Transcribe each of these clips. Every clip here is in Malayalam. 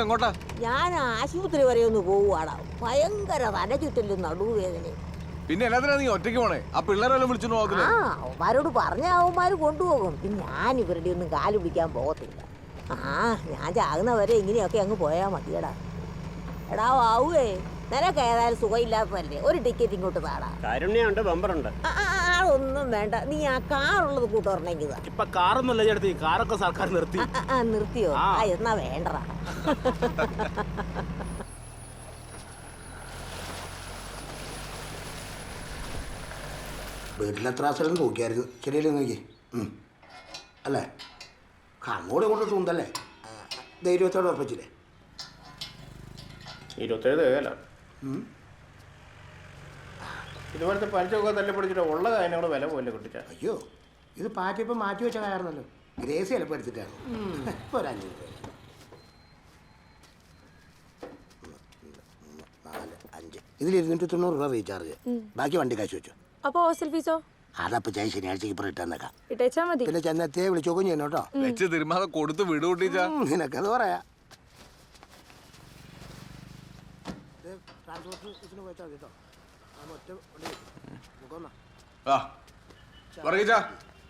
എങ്ങോട്ടാ? ഞാൻ ആശുപത്രി വരെ ഒന്ന് പോവാടാ ഭയങ്കര തലചുറ്റലും നടുവേദന പിന്നെ എല്ലാത്തിനാ നീ ഒറ്റയ്ക്ക് പോണേ? ആ പിള്ളേരെല്ലാം വിളിച്ചു ആ അവരോട് അവന്മാരോട് പറഞ്ഞ അവന്മാര് കൊണ്ടുപോകും. പിന്നെ ഞാൻ ഇവരുടെ ഒന്നും കാൽ പിടിക്കാൻ പോകത്തില്ല. ആ ഞാൻ ചാകുന്നവരെ ഇങ്ങനെയൊക്കെ അങ്ങ് പോയാ മതിയടാ. എടാ ആവുവേ നിനക്ക് ഏതായാലും സുഖമില്ലാത്തതല്ലേ? ഒരു ടിക്കറ്റ് ഇങ്ങോട്ട് താടാ. കാരുണ്യുണ്ട് ബമ്പറുണ്ട്. ആ, ആ, ആ, ഒന്നും വേണ്ട. നീ ആ കാറുള്ളത് കൂട്ടുറണെങ്കിൽ ഇപ്പൊ കാറൊന്നുമല്ല ചേട്ടത്തി. കാറൊക്കെ സർക്കാർ നിർത്തി. നിർത്തിയോ? ആ. എന്നാ വേണ്ടടാ. വീട്ടിലെത്ര അസലം നോക്കിയായിരുന്നു. ശരിയല്ലേ നോക്കി. അല്ലേ? അങ്ങോട്ടും ഇങ്ങോട്ടും തൂന്തല്ലേ? ധൈര്യത്തോടെ ഉറപ്പിച്ചില്ലേ? ഇരുപത്തേഴ് ഉം. ഇതുപോലത്തെ പലിശൊക്കെ തല്ലിപ്പൊടിച്ചിട്ട് ഉള്ള കാര്യങ്ങൾ വില പോലെ കിട്ടിച്ച? അയ്യോ ഇത് പാറ്റിയപ്പോൾ മാറ്റി വെച്ച കാരണല്ലോ ഗ്രേസി ചിലപ്പോൾ എടുത്തിട്ടാണ് ഇപ്പോൾ ഒരു അഞ്ഞൂറ് രൂപ. നാല് അഞ്ച്. ഇതിൽ ഇരുന്നൂറ്റി തൊണ്ണൂറ് രൂപ റീചാർജ്. ബാക്കി വണ്ടി കാശ് വെച്ചു. അപ്പൊ ഹോസ്റ്റൽ ഫീസോ? അതപ്പോ ചായ ശനിയാഴ്ചക്ക് ഇപ്പോൾ ഇട്ടാ ഇട്ടേച്ചാ മതി. പിന്നെ ചെന്നെത്തിയെ വിളിച്ചോക്കും ചെയ്യണം കേട്ടോ. വെച്ച് തിരുമാതെ കൊടുത്ത് വിടു കൂട്ടിച്ചാ. നിനക്കത് പറയാ. ട്രാൻസ്പോർട്ട് ഇതിന് മതി കേട്ടോ.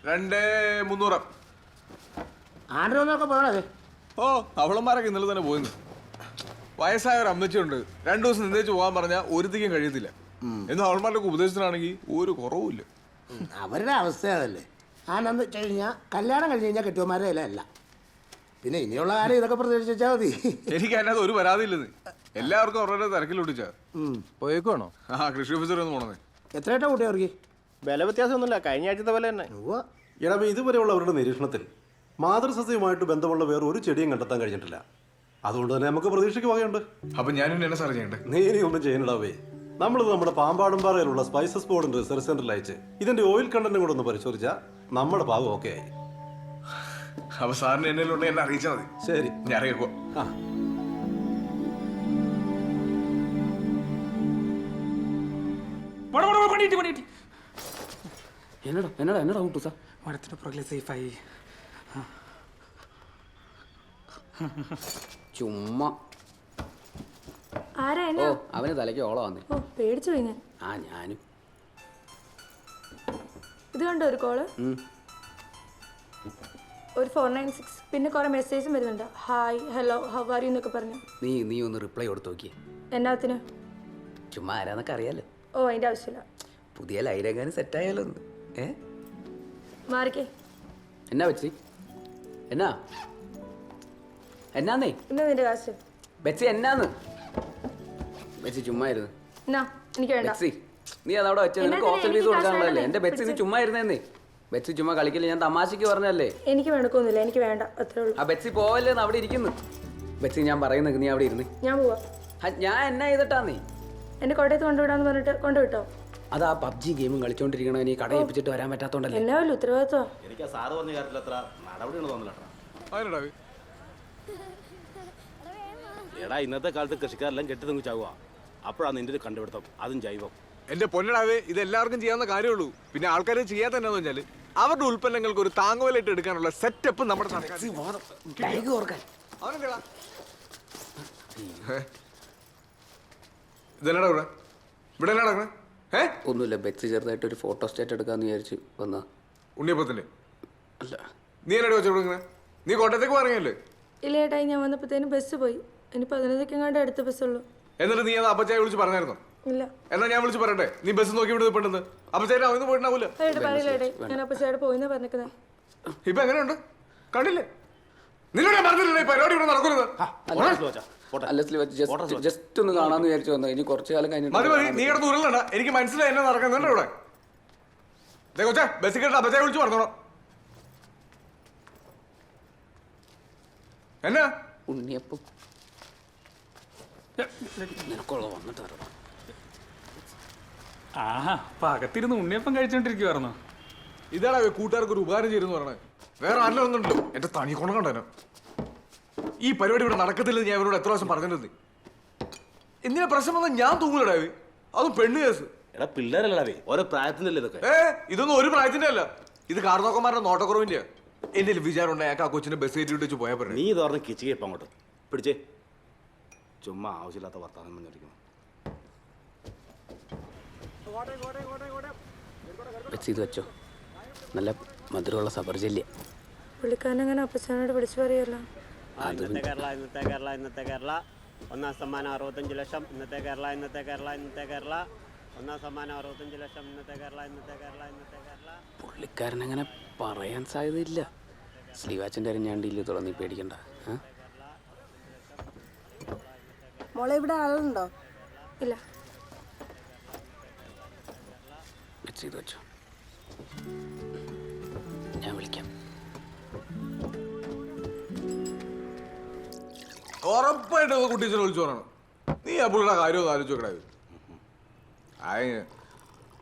രണ്ടേ മുന്നൂറ്. ഓ അവളന്മാരൊക്കെ ഇന്നലെ തന്നെ പോയിന്ന്. വയസ്സായ ഒരു അമ്മച്ചിയുണ്ട്. രണ്ടു ദിവസം നിന്നേച്ച് പോകാൻ പറഞ്ഞാൽ ഒരുത്തിക്കും കഴിയത്തില്ല. എന്നും അവൾമാരുടെ ഉപദേശത്തിനാണെങ്കിൽ ഒരു കുറവുമില്ല അവരുടെ അവസ്ഥ അതല്ലേ. ആനന്ദ് വെച്ച് കഴിഞ്ഞാൽ കല്യാണം കഴിഞ്ഞ് കഴിഞ്ഞാൽ കെട്ടിയന്മാരെ അല്ല. പിന്നെ ഇനിയുള്ള കാര്യം ഇതൊക്കെ പ്രതീക്ഷിച്ചാൽ മതി. എനിക്ക് അതിനകത്ത് ഒരു പരാതിയില്ലെന്ന്. എല്ലാവർക്കും അവരുടെ ഉം. പോയേക്കുവാണോ? ആ കൃഷി ഓഫീസർ ഒന്ന് പോണേ എത്രയായിട്ടാ കൂട്ടി അവർക്ക് വില വ്യത്യാസമൊന്നുമില്ല. കഴിഞ്ഞ ആഴ്ചത്തെ പോലെ തന്നെ. ഉവ്വ. ഇതുവരെയുള്ള അവരുടെ നിരീക്ഷണത്തിൽ മാതൃസസ്യവുമായിട്ട് ബന്ധമുള്ള വേറെ ഒരു ചെടിയും കണ്ടെത്താൻ കഴിഞ്ഞിട്ടില്ല. അതുകൊണ്ട് തന്നെ നമുക്ക് പ്രതീക്ഷയ്ക്ക് വകയുണ്ട്. അപ്പൊ ഞാൻ എന്നെ സാർ ചെയ്യണ്ടേ? നീ ഇനി ഒന്നും ചെയ്യണടാവേ നമ്മളിത് നമ്മുടെ പാമ്പാടുംപാറയിലുള്ള സ്പൈസസ് ബോർഡിന്റെ റിസർച്ച് സെന്ററിൽ അയച്ച് ഇതിന്റെ ഓയിൽ കണ്ടന്റും കൂടെ ഒന്ന് പരിശോധിച്ചാൽ നമ്മുടെ ഭാഗം ഓക്കെ ആയി. അപ്പൊ സാറിന് എന്നെ എന്നെ അറിയിച്ചാൽ മതി. ശരി. ഞാൻ അറിയിക്കുക ആ. മണി കിട്ടി മണി കിട്ടി. എന്നടാ എന്നടാ എന്നടാ മുട്ടു സാർ മരത്തിന്റെ പുറകിലെ സേഫായി ചുമ്മാ. ആരാ ഓ എന്നെ അവന് തലയ്ക്ക് ഓള വന്നേ. ഓ പേടിച്ചു പോയി ഞാൻ ആ ഞാനും. ഇത് കണ്ടോ ഒരു കോൾ ഒരു ഫോർ നയൻ സിക്സ് പിന്നെ കുറെ മെസ്സേജും വരുന്നുണ്ട്. Hi hello how are you എന്നൊക്കെ പറഞ്ഞു. നീ നീ ഒന്ന് റിപ്ലൈ കൊടുത്തു നോക്കിയേ. എന്നാത്തിന് ചുമ്മാ ആരാന്നൊക്കെ അറിയാലോ. ഓ അതിന്റെ ആവശ്യമില്ല. പുതിയ ലൈരങ്ങാനും സെറ്റായാലോ ഒന്ന്. ഏ? മാറിക്കേ. എന്നാ വെച്ചി എന്നാ? എന്നാന്നേ? ഇന്ന് നിന്റെ കാശ് ബെച്ചി എന്നാന്ന്? ബെച്ചി ചുമ്മാ ഇരുന്ന്. എന്നാ എനിക്ക് വേണ്ട. ബെച്ചി നീ അതവിടെ വെച്ച. നിനക്ക് ഹോസ്റ്റൽ ഫീസ് കൊടുക്കാനുള്ളതല്ലേ? എന്റെ ബെച്ചി നീ ചുമ്മാ ഇരുന്നേന്നേ. ബെച്ചി ചുമ്മാ കളിക്കില്ല? ഞാൻ തമാശക്ക് പറഞ്ഞല്ലേ എനിക്ക് വേണക്കൊന്നുമില്ല. എനിക്ക് വേണ്ട. അത്രേ ഉള്ളൂ. ആ ബെച്ചി പോവല്ലേന്ന് അവിടെ ഇരിക്കുന്നു. ബെച്ചി ഞാൻ പറയുന്നത് നീ അവിടെ ഇരുന്ന്. ഞാൻ പോവാ. ഞാൻ എന്നാ ചെയ്തിട്ടാന്നേ? എന്നെ കോട്ടയത്ത് കൊണ്ടുവിടാന്ന് പറഞ്ഞിട്ട് കൊണ്ടുവിട്ടോ? അത് ആ പബ്ജി ഗെയിമും കളിച്ചോണ്ടിരിക്കണ ഇനി കട ഏൽപ്പിച്ചിട്ട് വരാൻ പറ്റാത്തോണ്ടല്ലേ? എന്നാ വല്ല ഉത്തരവാദിത്വം? എനിക്ക് ആ സാറ് പറഞ്ഞ കാര്യത്തിൽ അത്ര നടപടിയാണ് തോന്നില്ല എടാ ഇന്നത്തെ കാലത്ത് കൃഷിക്കാരെല്ലാം കെട്ടി തെങ്ങ് ചാവുക അപ്പോഴാണ് നിന്റെ ഒരു കണ്ടുപിടുത്തം. അതും ജൈവം. എന്റെ പൊന്നടാവേ ഇത് എല്ലാവർക്കും ചെയ്യാവുന്ന കാര്യമുള്ളൂ. പിന്നെ ആൾക്കാർ ചെയ്യാത്ത എന്നാന്ന് വെച്ചാൽ അവരുടെ ഉൽപ്പന്നങ്ങൾക്ക് ഒരു താങ്ങുവലായിട്ട് എടുക്കാനുള്ള സെറ്റപ്പ് നമ്മുടെ സർക്കാർ അവനെന്താടാ? ഇതെന്നാടാ ഇവിടെ ഇവിടെ എന്നാ നടക്കണേ ഏ? ഒന്നുമില്ല ബെച്ച് ചെറുതായിട്ട് ഒരു ഫോട്ടോ സ്റ്റേറ്റ് എടുക്കാന്ന് വിചാരിച്ചു വന്നാ. ഉണ്ണിയപ്പത്തിന്റെ? അല്ല. നീ എന്നോട് വെച്ചോടുങ്ങനെ നീ കോട്ടയത്തേക്ക് പറഞ്ഞല്ലേ ഇല്ല ഏട്ടായി ഞാൻ വന്നപ്പോഴത്തേനും ബസ് പോയി. ഇനി പതിനൊന്നൊക്കെങ്ങാണ്ട് അടുത്ത ബസ്സുള്ളൂ എന്നിട്ട് നീ അത് അപ്പച്ചായ വിളിച്ച് പറഞ്ഞായിരുന്നു? ഇല്ല. എന്നാ ഞാൻ വിളിച്ച് പറയട്ടെ നീ ബസ് നോക്കി ഇവിടെ പെട്ടെന്ന്. അപ്പച്ചായ അവന്ന് പോയിട്ടുണ്ടാവൂല. ഏട്ടാ പറയില്ല ഏട്ടായി ഞാൻ പോയിന്നാ പറഞ്ഞേക്കുന്നത് ഇപ്പൊ എങ്ങനെയുണ്ട്? കണ്ടില്ലേ? നിന്നോട് ഞാൻ പറഞ്ഞില്ലേ പരിപാടി ഇവിടെ നടക്കരുത് അല്ലസ്ലി വെച്ച് ജസ്റ്റ് ജസ്റ്റ് ഒന്ന് കാണാന്ന് വിചാരിച്ചു വന്നു ഇനി കുറച്ചു കാലം മതി മതി കഴിഞ്ഞിട്ട് നീ കിടന്ന് ഉരുളണ്ട എനിക്ക് മനസ്സിലായി എന്നെ നടക്കുന്നുണ്ട് ഇവിടെ? ദേ കൊച്ചേ ബസ്സിൽ കേട്ട് അപ്പച്ചായ വിളിച്ച് പറഞ്ഞോളാം. എന്നാ? ഉണ്ണിയപ്പം. നിനക്കുള്ള വന്നിട്ട് വരണം. ആഹാ അപ്പൊ അകത്തിരുന്ന് ഉണ്ണിയപ്പം കഴിച്ചോണ്ടിരിക്കുവായിരുന്നു? ഇതാടാ കൂട്ടുകാർക്ക് ഒരു ഉപകാരം ചെയ്യുന്നു പറഞ്ഞത് വേറെ ആരെല്ലാം ഒന്നും എന്റെ തനി കൊണ്ടു കണ്ടേനോ ഈ പരിപാടി ഇവിടെ നടക്കത്തില്ലെന്ന് ഞാൻ ഇവരോട് എത്ര ദിവസം പറഞ്ഞിട്ടുണ്ട്. എന്തിനാ പ്രശ്നം വന്നാൽ ഞാൻ തൂങ്ങലടാ അതും പെണ്ണ് കേസ്. എടാ പിള്ളേരല്ലടാവേ ഓരോ പ്രായത്തിനല്ലേ ഇതൊക്കെ? ഏ ഇതൊന്നും ഒരു പ്രായത്തിന്റെ അല്ല. ഇത് കാർന്നോക്കന്മാരുടെ നോട്ടക്കുറവിന്റെയാ എന്റെ വിചാരം ഉണ്ടായി ആ കൊച്ചിന് ബസ് കയറ്റി വിട്ട് പോയാൽ പറഞ്ഞു നീ തുറന്ന് കിച്ചു കേപ്പം അങ്ങോട്ട്. പിടിച്ചേ. ചുമ്മാ ആവശ്യമില്ലാത്ത വർത്താനം പറഞ്ഞിരിക്കണം വെച്ച് ഇത് വെച്ചോ. നല്ല മധുരമുള്ള സബർജല്യ. പുള്ളിക്കാരൻ അങ്ങനെ അപ്പച്ചാനോട് വിളിച്ചു പറയല്ലോ? ഇന്നത്തെ കേരള ഇന്നത്തെ കേരള ഇന്നത്തെ കേരള. ഒന്നാം സമ്മാനം അറുപത്തഞ്ച് ലക്ഷം ഇന്നത്തെ കേരള ഇന്നത്തെ കേരള ഇന്നത്തെ കേരള. ഒന്നാം സമ്മാനം അറുപത്തഞ്ച് ലക്ഷം ഇന്നത്തെ കേരള ഇന്നത്തെ കേരള ഇന്നത്തെ കേരള. പുള്ളിക്കാരൻ അങ്ങനെ പറയാൻ സാധ്യതയില്ല. ശ്രീവാച്ചന്റെ അരിഞ്ഞാണ്ടില്ല തുറന്ന് പേടിക്കണ്ട? മോളെ ഇവിടെ ആളുണ്ടോ? ഇല്ല. വെച്ചോ. ഞാൻ വിളിക്കാം. ഉറപ്പായിട്ട് അത് കുട്ടീച്ചനെ വിളിച്ചു പറയണം. നീ ആ പുള്ളിയുടെ കാര്യം ഒന്ന് ആലോചിച്ച് നോക്കണേ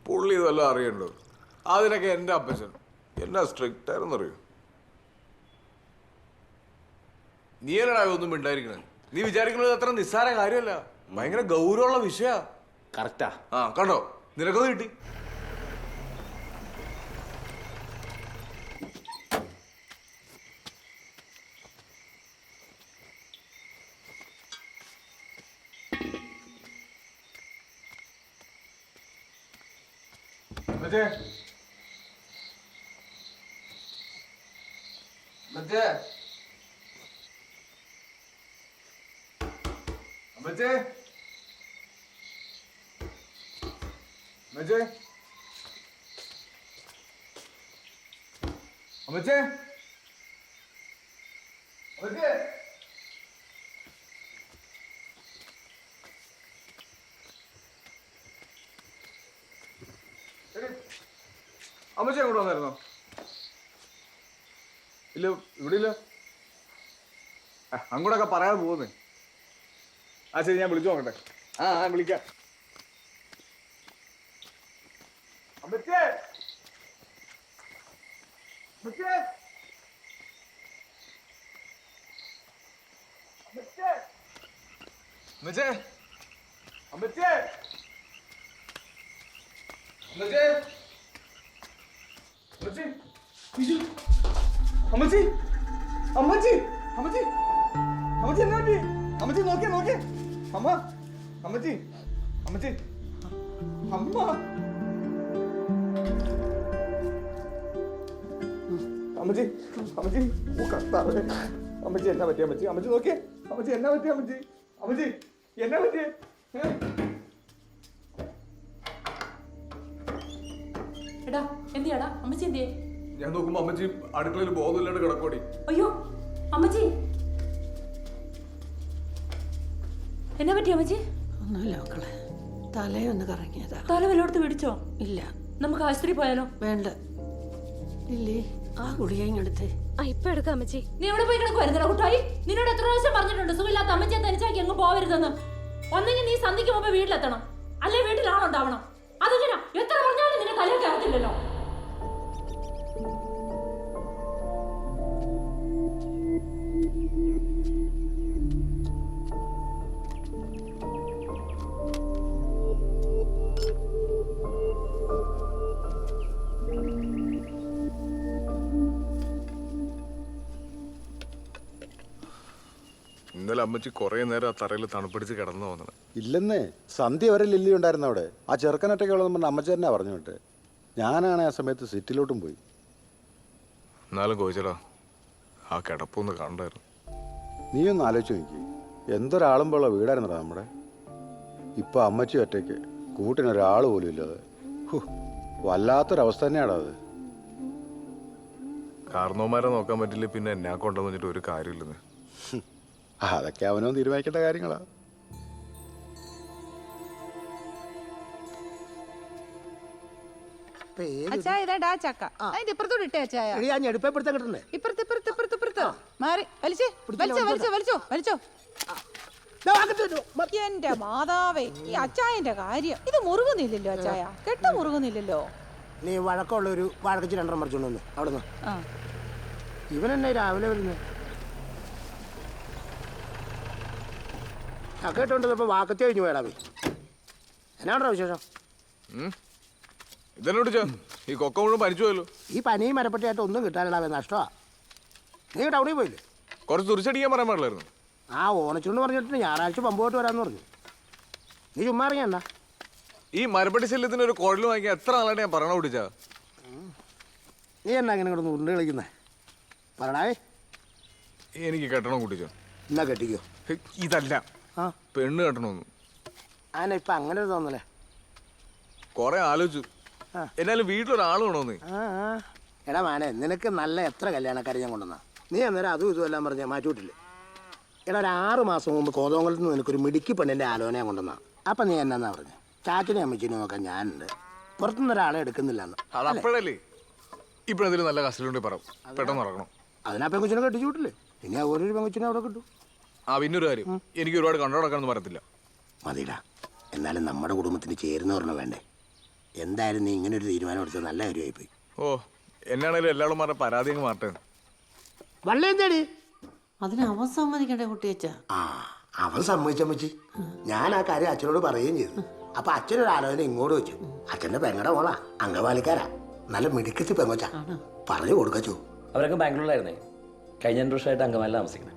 പുള്ളി ഇതെല്ലാം അറിയണ്ടോ? അതിനൊക്കെ എന്റെ അപ്പച്ചൻ എന്നാ സ്ട്രിക്റ്റ് ആയിരുന്നു അറിയോ നീ എന്നടാ ഒന്നും മിണ്ടായിരിക്കണേ നീ വിചാരിക്കുന്നത് അത്ര നിസ്സാര കാര്യമല്ല. ഭയങ്കര ഗൗരവമുള്ള വിഷയ. കറക്റ്റാ ആ. കണ്ടോ? നിനക്കത് കിട്ടി മറ്റേ മറ്റേ മറ്റേ അമ്മച്ചേ. അമ്മച്ചേ. എടി, അമ്മച്ചി അങ്ങോട്ട് വന്നായിരുന്നോ? ഇല്ല ഇവിടെ ഇല്ല അങ്ങോട്ടൊക്കെ പറയാതെ പോകുന്നേ. ആ ശരി ഞാൻ വിളിച്ചു നോക്കട്ടെ. ആ ആ വിളിക്കാം. അമ്മച്ചേ അമ്മച്ചേ അമ്മച്ചേ അമ്മച്ചേ അമ്മച്ചേ അമ്മച്ചേ അമ്മച്ചി അയ്യോ. അമ്മച്ചി അമ്മച്ചി അമ്മച്ചി അമ്മച്ചി എന്നാ പറ്റി അമ്മച്ചി നോക്കിയേ നോക്കിയേ. അമ്മ അമ്മച്ചി അമ്മച്ചി. അമ്മ. അമ്മച്ചി അമ്മച്ചി ഓ കർത്താവേ. അമ്മച്ചി എന്നാ പറ്റി അമ്മച്ചി? അമ്മച്ചി നോക്കിയേ. അമ്മച്ചി എന്നാ പറ്റി അമ്മച്ചി? അമ്മച്ചി എന്നാ പറ്റിയേ? എടാ എന്തിയാടാ? അമ്മച്ചി എന്തിയേ? ഞാൻ നോക്കുമ്പോ അമ്മച്ചി അടുക്കളയിൽ ബോധമില്ലാണ്ട് കിടക്കോടി അയ്യോ അമ്മച്ചി. എന്നാ പറ്റിയ അമ്മച്ചി? ഒന്നുമില്ല മക്കളെ. തലയൊന്ന് കറങ്ങിയതാ. തല വല്ലോടത്ത് പിടിച്ചോ? ഇല്ല. നമുക്ക് ആശുപത്രി പോയാലോ? വേണ്ട. ഇല്ലേ ആ ഗുളിക ഇങ്ങെടുത്തേ ആ ഇപ്പൊ എടുക്കാം അമ്മച്ചി. നീ എവിടെ പോയി കിടക്കും വരുന്നില്ല കുട്ടായി? നിന്നോട് എത്ര പ്രാവശ്യം പറഞ്ഞിട്ടുണ്ട് സുഖമില്ലാത്ത അമ്മച്ചിയെ തനിച്ചാക്കി അങ്ങ് പോവരുതെന്ന്. ഒന്നെങ്കിൽ നീ സന്ധിക്ക് മുമ്പ് വീട്ടിലെത്തണം. അല്ലെ വീട്ടിലാണുണ്ടാവണം അതെങ്ങനാ ഇന്നലെ അമ്മച്ചി കുറെ നേരം ആ തറയിൽ തണുപ്പിടിച്ച് കിടന്നു തോന്നണം ഇല്ലെന്നേ സന്ധ്യ വരെ ലില്ലി ഉണ്ടായിരുന്നു അവിടെ. ആ ചെറുക്കനൊറ്റയ്ക്ക് ഉള്ളതെന്ന് പറഞ്ഞ അമ്മച്ചേരനാ പറഞ്ഞു വിട്ടെ. ഞാനാണ് ആ സമയത്ത് സിറ്റിലോട്ടും പോയി. എന്നാലും കോയിച്ചടാ ആ കിടപ്പൊന്ന് കണ്ടായിരുന്നു. നീ ഒന്ന് ആലോചിച്ച് നോക്കി. എന്തൊരാളുമ്പോഴുള്ള വീടായിരുന്നടാ നമ്മുടെ. ഇപ്പൊ അമ്മച്ചി ഒറ്റയ്ക്ക്. കൂട്ടിനൊരാൾ പോലും ഇല്ലാതെ. വല്ലാത്തൊരവസ്ഥ തന്നെയാടാ അത്. കാരണവന്മാരെ നോക്കാൻ പറ്റില്ല പിന്നെ എന്നെ കൊണ്ടെന്ന് വെച്ചിട്ട് ഒരു കാര്യമില്ലെന്ന്. അതൊക്കെ അവനോ തീരുമാനിക്കേണ്ട കാര്യങ്ങളാ. ഇതാ? ചക്ക. അതിന്റെ ഇപ്പുറത്തോട് ഇട്ടേ കിട്ടണ്ടേ ഇപ്പുറത്ത് ഇപ്പുറത്ത് ഇപ്പുറത്ത് ഇപ്പുറത്ത്. മാറി. വലിച്ചേ വലിച്ചോ വലിച്ചോ. വലിച്ചോ വലിച്ചോ എന്റെ മാതാവേ ഈ അച്ചായന്റെ കാര്യം. ഇത് മുറുകുന്നില്ലല്ലോ അച്ചായ കെട്ട മുറുകുന്നില്ലല്ലോ. നീ വഴക്കമുള്ള ഒരു വഴക്കിച്ച് രണ്ടെണ്ണം മറിച്ചോണ്ട് വന്നു. അവിടെ ആ. ഇവൻ എന്നെ രാവിലെ വരുന്നത് ചക്കേട്ടോണ്ട് വാക്കത്തി കഴിഞ്ഞു പോയടാ പോയി എന്നാണോ വിശേഷം? ഇതെന്നോട് ഈ കൊക്ക മുഴുവൻ പനിച്ചു പോയല്ലോ. ഈ പനിയും മരപ്പട്ടിയായിട്ട് ഒന്നും കിട്ടാനിടാവേ നഷ്ടമാ നീ ടൗണിൽ പോയില്ലേ? കുറച്ച് തുറിച്ചടിക്കാൻ പറയാൻ പാടില്ലായിരുന്നു. ആ ഓണച്ചുണ്ട് പറഞ്ഞിട്ട് ഞായറാഴ്ച പമ്പ് പോയിട്ട് വരാമെന്ന് പറഞ്ഞു. നീ ചുമ്മാ ഇറങ്ങിയണ്ട ഈ മരപ്പെട്ടി ശല്യത്തിന് ഒരു കുഴൽ വാങ്ങിക്കാൻ എത്ര നാളായിട്ട് ഞാൻ പറയണ കുടിച്ചാ? നീ എന്നാ ഇങ്ങനെ കിടന്ന് ഉരുണ്ട് കളിക്കുന്നേ? പറയണേ. എനിക്ക് കെട്ടണം കുട്ടിച്ചോ എന്നാ കെട്ടിക്കോ. ഇതല്ല. ആ. പെണ്ണ് കെട്ടണമെന്ന് ആന ഇപ്പൊ അങ്ങനെ തോന്നലേ? കൊറേ ആലോചിച്ചു. എന്നാലും വീട്ടിലൊരാൾ വേണമെന്ന്. എടാ മാനെ നിനക്ക് നല്ല എത്ര കല്യാണക്കാരെ ഞാൻ കൊണ്ടുവന്ന? നീ അന്നേരം അതും ഇതും എല്ലാം പറഞ്ഞ മാറ്റിവിട്ടില്ലേ എടാ ഒരു ആറ് മാസം മുമ്പ് കോതോങ്കലത്ത് നിന്ന് നിനക്കൊരു മിടുക്കി പെണ്ണിന്റെ ആലോചന കൊണ്ടുവന്ന. അപ്പം നീ എന്നാ പറഞ്ഞു? ചാറ്റിനെ അമ്മച്ചിനെ നോക്കാൻ ഞാനുണ്ട്. പുറത്തുനിന്ന് ഒരാളെ എടുക്കുന്നില്ല എന്ന് അത് അപ്പോഴല്ലേ? ഇപ്പോഴെന്തെങ്കിലും നല്ല കസ്റ്റഡി പറ. പെട്ടെന്ന് ഇറങ്ങണം അതിനാ പെങ്കുച്ചിനെ കെട്ടിച്ചു വിട്ടില്ലേ? ഇനി ആ ഒരു പെങ്കൊച്ചിനെ അവിടെ കിട്ടും. ആ പിന്നെ ഒരു കാര്യം. എനിക്ക് ഒരുപാട് കണ്ടു നടക്കാനൊന്നും പറയത്തില്ല. മതിടാ. എന്നാലും നമ്മുടെ കുടുംബത്തിന് ചേരുന്ന പറഞ്ഞ വേണ്ടേ? എന്തായാലും നീ ഇങ്ങനെ ഒരു തീരുമാനം എടുത്തത് നല്ല കാര്യമായി പോയി ഓ എന്നാണേലും എല്ലാവരും പറഞ്ഞ പരാതി അങ്ങ് മാറട്ടെ വള്ളം അതിന് അവൻ സമ്മതിക്കണ്ടേ കുട്ടിയച്ച? ആ അവൻ സമ്മതിച്ചമ്മച്ചി ഞാൻ ആ കാര്യം അച്ഛനോട് പറയുകയും ചെയ്തു. അപ്പൊ അച്ഛനൊരു ആലോചന ഇങ്ങോട്ട് വെച്ചു. അച്ഛന്റെ പെങ്ങടെ മോളാ അംഗവാലിക്കാരാ. നല്ല മിടുക്കത്തി പെങ്ങോച്ച. പറഞ്ഞു കൊടുക്കച്ചു. അവരൊക്കെ ബാംഗ്ലൂരിലായിരുന്നേ. കഴിഞ്ഞ രണ്ടു വർഷമായിട്ട് അങ്കമാലിൽ താമസിക്കുന്നത്.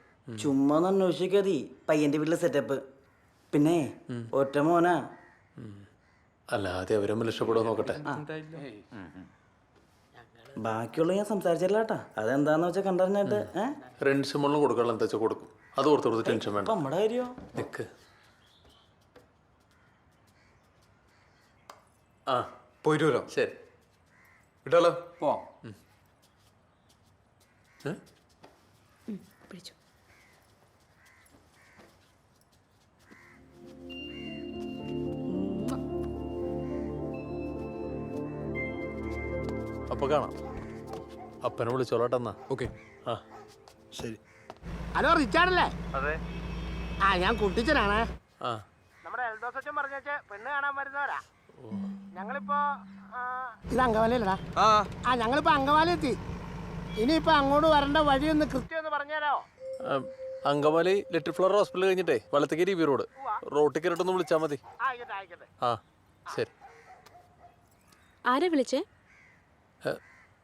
ചുമ്മാ ഒന്ന് അന്വേഷിക്കാതി പയ്യന്റെ വീട്ടിലെ സെറ്റപ്പ് പിന്നെ ഒറ്റ മോനാ. അല്ലാതെ അവരും രക്ഷപ്പെടുക നോക്കട്ടെ. ബാക്കിയുള്ള ഞാൻ സംസാരിച്ചില്ല കേട്ടാ അതെന്താന്ന് വെച്ചാൽ കണ്ടറിഞ്ഞിട്ട് റെൻസ് മുകളിൽ കൊടുക്കാനുള്ള എന്താ വെച്ചാൽ കൊടുക്കും. അത് ഓർത്ത് കൊടുത്ത് ടെൻഷൻ വേണ്ട. നമ്മുടെ കാര്യോ? നിക്ക്. ആ. പോയിട്ട് വരാം. ശരി. വിട്ടാലോ? പോവാം. പിടിച്ചു അപ്പൊ കാണാം. അപ്പനെ വിളിച്ചോളട്ടെന്നാ ഓക്കെ. ആ. ശരി. ഹലോ റിച്ചാർഡല്ലേ? അതെ. ആ ഞാൻ കുട്ടിച്ചനാണ്. ആ. നമ്മുടെ എൽദോസ് അച്ഛൻ പറഞ്ഞ പെണ്ണ് കാണാൻ വരുന്നവരാ. ഞങ്ങളിപ്പോ ഇത് അങ്കവാലിയല്ലടാ. ആ. ആ ഞങ്ങളിപ്പോ അങ്കവാലി എത്തി ഇനിയിപ്പോ അങ്ങോട്ട് വരേണ്ട വഴിയൊന്ന് കൃത്യം ഒന്ന് പറഞ്ഞുതരാമോ ആ, അങ്കമാലി ലിറ്റിൽ ഫ്ലവർ ഹോസ്പിറ്റൽ കഴിഞ്ഞിട്ടേ വളത്തക്കേരി ബി റോഡ്. റോട്ടിൽ കയറിട്ടൊന്ന് വിളിച്ചാൽ മതി. ആ. ശരി. ആരാ വിളിച്ചേ?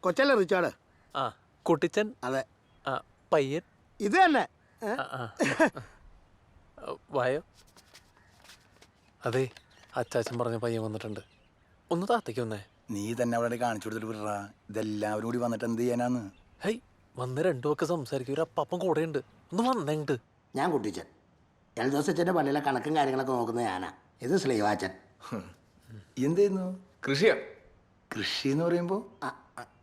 കൊച്ചല്ലേ റിച്ചാർഡ്? ആ കുട്ടിച്ചൻ? അതെ. ആ പയ്യൻ? ഇത് തന്നെ. ഏ? ആ, വായോ. അതെ അച്ചാച്ചൻ പറഞ്ഞ പയ്യൻ വന്നിട്ടുണ്ട്. ഒന്ന് താത്തേക്ക് വന്നേ. നീ തന്നെ അവിടെ കാണിച്ചു കൊടുത്തിട്ട് വിടറാ. ഇതെല്ലാവരും കൂടി വന്നിട്ട് എന്ത് ചെയ്യാനാന്ന്? ഹൈ വന്ന് രണ്ടു ഒക്കെ സംസാരിക്കും. ഒരു അപ്പാപ്പൻ കൂടെയുണ്ട്. ഒന്ന് വന്നെങ്ങട്ട് ഞാൻ കുട്ടിച്ചൻ. എൽദോസ് അച്ഛന്റെ പള്ളിയിലെ കണക്കും കാര്യങ്ങളൊക്കെ നോക്കുന്നത് ഞാനാ. ഇത് സ്ലീവാച്ചൻ. എന്തായിരുന്നു കൃഷിയാ. കൃഷി എന്ന് പറയുമ്പോ? ആ, ആ,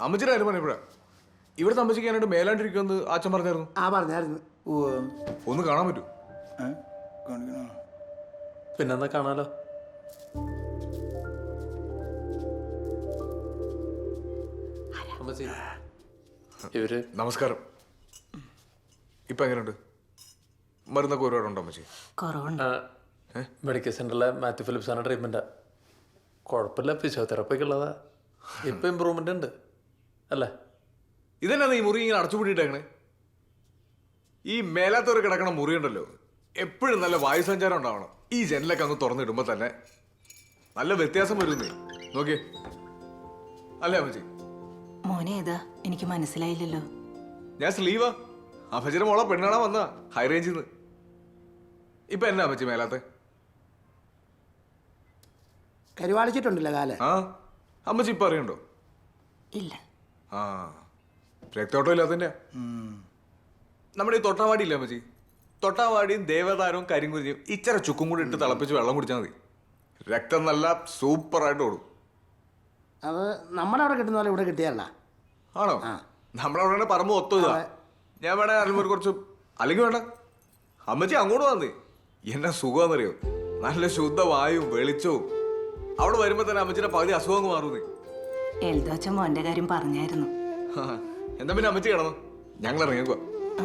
അമ്മച്ചിയുടെ കാര്യം പറഞ്ഞപ്പോഴാ ഇവിടെ താമസിക്കാനായിട്ട് മേലാണ്ടിരിക്കുമെന്ന് അച്ഛൻ പറഞ്ഞായിരുന്നു. ആ പറഞ്ഞായിരുന്നു. ഒന്ന് കാണാൻ പറ്റൂ. പിന്നെന്താ കാണാലോ? അമ്മച്ചി, ഇവർ നമസ്കാരം. ഇപ്പൊ എങ്ങനെയുണ്ട്? മരുന്നൊക്കെ ഒരുപാടുണ്ടോ അമ്മച്ചി? കുറവുണ്ട്. മെഡിക്കൽ സെന്ററിലെ മാത്യു ഫിലിപ്സാണ് ട്രീറ്റ്മെന്റാ കുഴപ്പമില്ല ഫിസിയോതെറാപ്പിക്ക് ഉള്ളതാ. ഇപ്പം ഇമ്പ്രൂവ്മെന്റ് ഉണ്ട്. അല്ലേ? ഇതന്നെ ഈ മുറി ഇങ്ങനെ അടച്ചുപൂട്ടിയിട്ടേക്കണേ ഈ മേലാത്തവർ കിടക്കണ മുറിയുണ്ടല്ലോ. എപ്പോഴും നല്ല വായുസഞ്ചാരം ഉണ്ടാവണം. ഈ ജനലൊക്കെ അങ്ങ് തുറന്നിടുമ്പോ തന്നെ നല്ല വ്യത്യാസം വരുന്നേ. നോക്കിയേ. അല്ലേ അമ്മച്ചി? മോനെ ഏതാ? എനിക്ക് മനസ്സിലായില്ലല്ലോ. ഞാൻ സ്ലീവാ. അമ്മച്ചിയുടെ മോളെ പെണ്ണാണാൻ വന്ന ഹൈ റേഞ്ചിൽ നിന്ന് ഇപ്പൊ എന്നാ അമ്മച്ചി മേലാത്തെ? കരുവാളിച്ചിട്ടുണ്ടല്ലോ കാല. ആ. അമ്മച്ചി ഇപ്പൊ അറിയണ്ടോ? ഇല്ല. ആ. രക്തോട്ടം ഇല്ലാത്തതിന്റെ നമ്മുടെ ഈ തൊട്ടാവാടി ഇല്ല അമ്മച്ചി? തൊട്ടാവാടിയും ദേവതാരവും കരിങ്കുരിയും ഇച്ചിരി ചുക്കും കൂടി ഇട്ട് തിളപ്പിച്ച് വെള്ളം കുടിച്ചാൽ മതി. രക്തം നല്ല സൂപ്പറായിട്ട് ഓടും. അത് നമ്മുടെ അവിടെ കിട്ടുന്ന പോലെ ഇവിടെ കിട്ടിയല്ല ആണോ? നമ്മുടെ അവിടെ പറമ്പ് ഒത്തുക ഞാൻ വേണേ അല്ലെങ്കിൽ കുറച്ച് അല്ലെങ്കിൽ വേണ്ട. അമ്മച്ചി അങ്ങോട്ട് വന്നേ. എന്നാ സുഖമെന്നറിയോ നല്ല ശുദ്ധ വായും വെളിച്ചവും. അവിടെ വരുമ്പോ തന്നെ അമ്മച്ചിയുടെ പകുതി അസുഖം മാറുന്നേ എൽദോച്ച മോന്റെ കാര്യം പറഞ്ഞായിരുന്നു. എന്താ പിന്നെ അമ്മച്ചി കിടന്നു? ഞങ്ങൾ ഇറങ്ങിക്കോ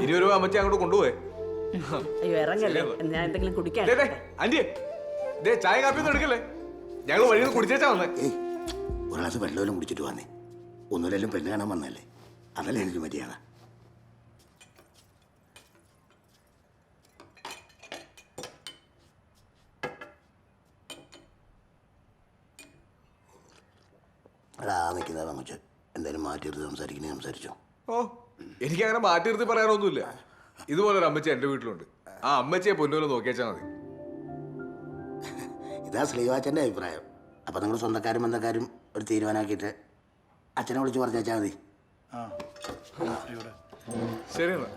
ഇരുപത് രൂപ അമ്മച്ചി അങ്ങോട്ട് കൊണ്ടുപോയേ. അയ്യോ ഇറങ്ങല്ലേ? ഞാൻ എന്തെങ്കിലും കുടിക്കാൻ ദേ, ദേ, ആന്റിയെ. ദേ ചായ കാപ്പി ഒന്നും എടുക്കല്ലേ? ഞങ്ങൾ വഴിയിൽ നിന്ന് കുടിച്ചേച്ചാ വന്നേ. ഒരു ഗ്ലാസ് വെള്ളമെല്ലാം കുടിച്ചിട്ട് വന്നേ. ഒന്നുമില്ലെങ്കിലും പെണ്ണ് കാണാൻ വന്നല്ലേ അതല്ലേ എനിക്ക് മര്യാദ? എടാ നിൽക്കുന്നതാ നമുക്ക് എന്തായാലും മാറ്റിയെടുത്ത് സംസാരിക്കണേ സംസാരിച്ചോ. ഓ എനിക്ക് അങ്ങനെ മാറ്റി നിർത്തി പറയാനൊന്നുമില്ല. ഇതുപോലെ ഒരു അമ്മച്ചി എന്റെ വീട്ടിലുണ്ട്. ആ അമ്മച്ചിയെ പൊന്നുപോലെ നോക്കിയാച്ചാ മതി. ഇതാ ശ്രീവാച്ചന്റെ അഭിപ്രായം. അപ്പം നിങ്ങൾ സ്വന്തക്കാരും ബന്ധക്കാരും ഒരു തീരുമാനമാക്കിയിട്ട് അച്ഛനെ വിളിച്ച് പറഞ്ഞേച്ചാൽ മതി. ശരി എന്നാ.